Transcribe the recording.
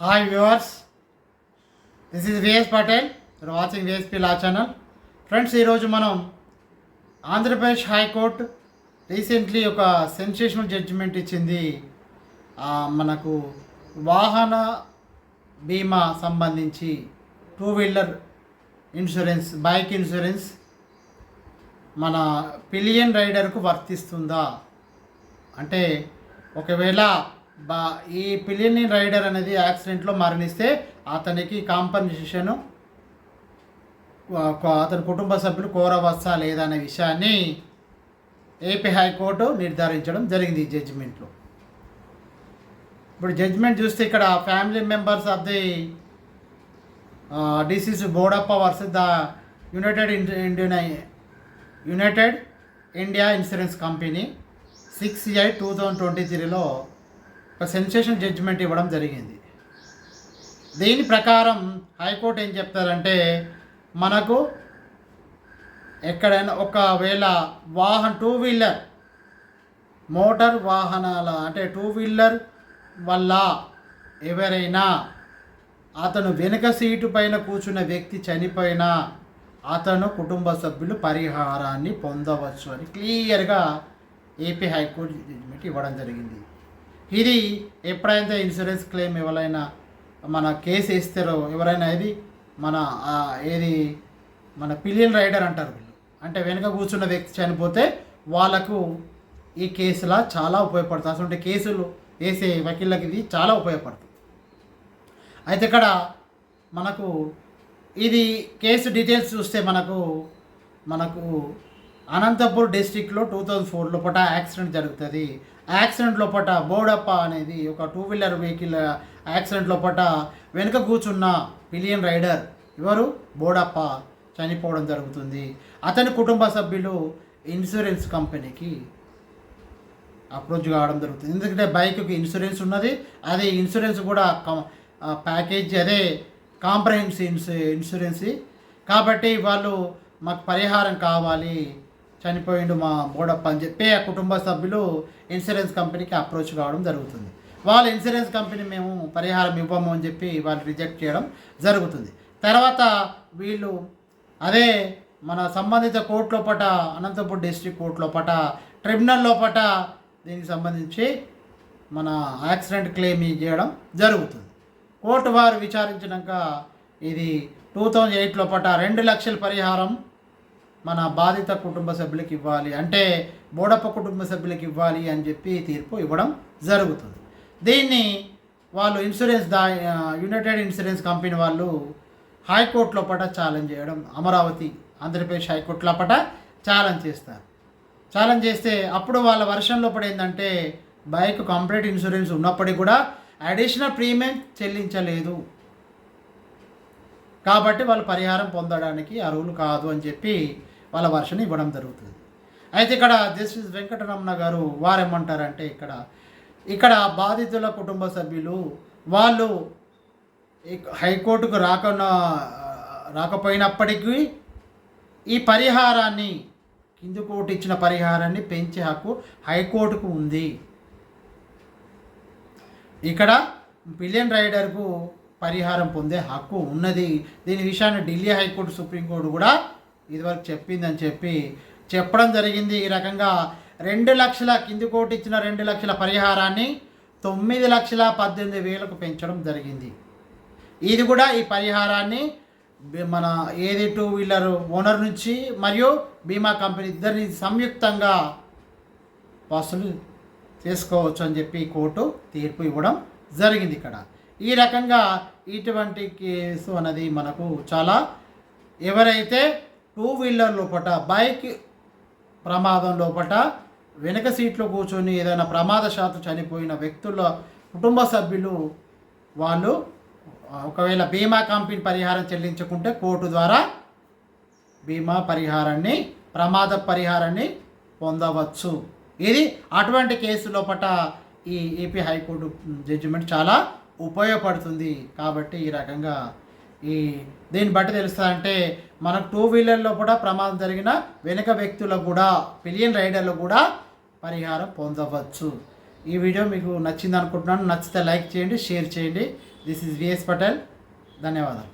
Hi viewers this is VS Patel watching VSP law channel friends ఈరోజు మనం Andhra Pradesh high court recently ఒక sensational judgement ఇచ్చింది. మనకు వాహన బీమా సంబంధించి two wheeler insurance bike insurance మన పిలియన్ రైడర్కు వర్తిస్తుందా? అంటే ఒకవేళ బా ఈ పిలియన్ రైడర్ అనేది యాక్సిడెంట్లో మరణిస్తే అతనికి కాంపన్సేషన్ అతని కుటుంబ సభ్యులు కోరవచ్చా లేదా అనే విషయాన్ని ఏపీ హైకోర్టు నిర్ధారించడం జరిగింది ఈ జడ్జిమెంట్లో. ఇప్పుడు జడ్జిమెంట్ చూస్తే ఇక్కడ family members of the deceased Bodappa versus the United Indian United India insurance company six eight two thousand twenty త్రీలో ఒక సెన్సేషన్ జడ్జిమెంట్ ఇవ్వడం జరిగింది. దీని ప్రకారం హైకోర్టు ఏం చెప్తారంటే మనకు ఎక్కడైనా ఒకవేళ వాహన టూ వీలర్ మోటార్ వాహనాల అంటే టూ వీలర్ వల్ల ఎవరైనా అతను వెనుక సీటు పైన కూర్చున్న వ్యక్తి చనిపోయినా అతను కుటుంబ సభ్యులు పరిహారాన్ని పొందవచ్చు అని క్లియర్గా ఏపీ హైకోర్టు జడ్జిమెంట్ ఇవ్వడం జరిగింది. ఇది ఎప్పుడైతే ఇన్సూరెన్స్ క్లెయిమ్ ఎవరైనా మన కేసు వేస్తారో ఎవరైనా ఇది మన ఏది మన పిలియన్ రైడర్ అంటారు వీళ్ళు. అంటే వెనుక కూర్చున్న వ్యక్తి చనిపోతే వాళ్ళకు ఈ కేసులా చాలా ఉపయోగపడుతుంది. అటువంటి కేసులు వేసే వకీళ్ళకి ఇది చాలా ఉపయోగపడుతుంది. అయితే ఇక్కడ మనకు ఇది కేసు డీటెయిల్స్ చూస్తే మనకు మనకు అనంతపూర్ డిస్టిక్లో టూ థౌజండ్ ఫోర్ లోపల యాక్సిడెంట్ జరుగుతుంది. యాక్సిడెంట్ లోపల బోడప్ప అనేది ఒక టూ వీలర్ వెహికల్ యాక్సిడెంట్ లోపల వెనుక కూర్చున్న పిలియన్ రైడర్ ఎవరు? బోడప్ప చనిపోవడం జరుగుతుంది. అతని కుటుంబ సభ్యులు ఇన్సూరెన్స్ కంపెనీకి అప్రోచ్ కావడం జరుగుతుంది. ఎందుకంటే బైక్కి ఇన్సూరెన్స్ ఉన్నది. అదే ఇన్సూరెన్స్ కూడా కం- ప్యాకేజ్ అదే కాంప్రహెన్సివ్ ఇన్సూ ఇన్సూరెన్స్. కాబట్టి వాళ్ళు మాకు పరిహారం కావాలి. చనిపోయిండు మా బోడప్ప అని చెప్పి ఆ కుటుంబ సభ్యులు ఇన్సూరెన్స్ కంపెనీకి అప్రోచ్ కావడం జరుగుతుంది. వాళ్ళ ఇన్సూరెన్స్ కంపెనీ మేము పరిహారం ఇవ్వము అని చెప్పి వాళ్ళు రిజెక్ట్ చేయడం జరుగుతుంది. తర్వాత వీళ్ళు అదే మన సంబంధిత కోర్టు లోపట అనంతపూర్ డిస్ట్రిక్ట్ కోర్టు లోపట ట్రిబ్యునల్ లోపట దీనికి సంబంధించి మన యాక్సిడెంట్ క్లెయిమ్ చేయడం జరుగుతుంది. కోర్టు వారు విచారించినాక ఇది టూ థౌజండ్ ఎయిట్ లోపట రెండు లక్షల పరిహారం మన బాధిత కుటుంబ సభ్యులకు ఇవ్వాలి అంటే బోడప్ప కుటుంబ సభ్యులకు ఇవ్వాలి అని చెప్పి తీర్పు ఇవ్వడం జరుగుతుంది. దీన్ని వాళ్ళు insurance the united insurance company వాళ్ళు హైకోర్టు లోపల ఛాలెంజ్ చేయడం అమరావతి ఆంధ్రప్రదేశ్ హైకోర్టు లోపల ఛాలెంజ్ చేస్తారు. ఛాలెంజ్ చేస్తే అప్పుడు వాళ్ళ వర్షన్ లోపల ఏంటంటే బైక్ కంప్లీట్ ఇన్సూరెన్స్ ఉన్నప్పటికీ కూడా అడిషనల్ ప్రీమియం చెల్లించలేదు. కాబట్టి వాళ్ళు పరిహారం పొందడానికి అర్హులు కాదు అని చెప్పి వాళ్ళ వర్షన్ ఇవ్వడం జరుగుతుంది. అయితే ఇక్కడ జస్టిస్ వెంకటరమణ గారు వారేమంటారంటే ఇక్కడ ఇక్కడ బాధితుల కుటుంబ సభ్యులు వాళ్ళు హైకోర్టుకు రాకుండా రాకపోయినప్పటికీ ఈ పరిహారాన్ని కింది కోర్టు ఇచ్చిన పరిహారాన్ని పెంచే హక్కు హైకోర్టుకు ఉంది. ఇక్కడ పిలియన్ రైడర్కు పరిహారం పొందే హక్కు ఉన్నది. దీని విషయాన్ని ఢిల్లీ హైకోర్టు సుప్రీంకోర్టు కూడా ఇదివరకు చెప్పిందని చెప్పి చెప్పడం జరిగింది. ఈ రకంగా రెండు లక్షల కింది కోటి ఇచ్చిన రెండు లక్షల పరిహారాన్ని తొమ్మిది లక్షల పద్దెనిమిది వేలకు పెంచడం జరిగింది. ఇది కూడా ఈ పరిహారాన్ని మన ఏది టూ వీలర్ ఓనర్ నుంచి మరియు బీమా కంపెనీ ఇద్దరిని సంయుక్తంగా వసూలు చేసుకోవచ్చు అని చెప్పి కోర్టు తీర్పు ఇవ్వడం జరిగింది ఇక్కడ. ఈ రకంగా ఇటువంటి కేసు అనేది మనకు చాలా ఎవరైతే టూ వీలర్ లోపట బైక్ ప్రమాదం లోపట వెనక సీట్లో కూర్చొని ఏదైనా ప్రమాదశాత్తు చనిపోయిన వ్యక్తుల కుటుంబ సభ్యులు వాళ్ళు ఒకవేళ బీమా కంపెనీ పరిహారం చెల్లించకుంటే కోర్టు ద్వారా బీమా పరిహారాన్ని ప్రమాద పరిహారాన్ని పొందవచ్చు. ఇది అటువంటి కేసు లోపట ఈ ఏపీ హైకోర్టు జడ్జిమెంట్ చాలా ఉపయోగపడుతుంది కాబట్టి ఈ రకంగా ఈ దీన్ని బట్టి తెలుస్తుందంటే మనకు టూ వీలర్లో కూడా ప్రమాదం జరిగిన వెనుక వ్యక్తులకు కూడా పిలియన్ రైడర్లు కూడా పరిహారం పొందవచ్చు. ఈ వీడియో మీకు నచ్చింది అనుకుంటున్నాను నచ్చితే లైక్ చేయండి షేర్ చేయండి. దిస్ ఇస్ విఎస్ పటేల్ ధన్యవాదాలు.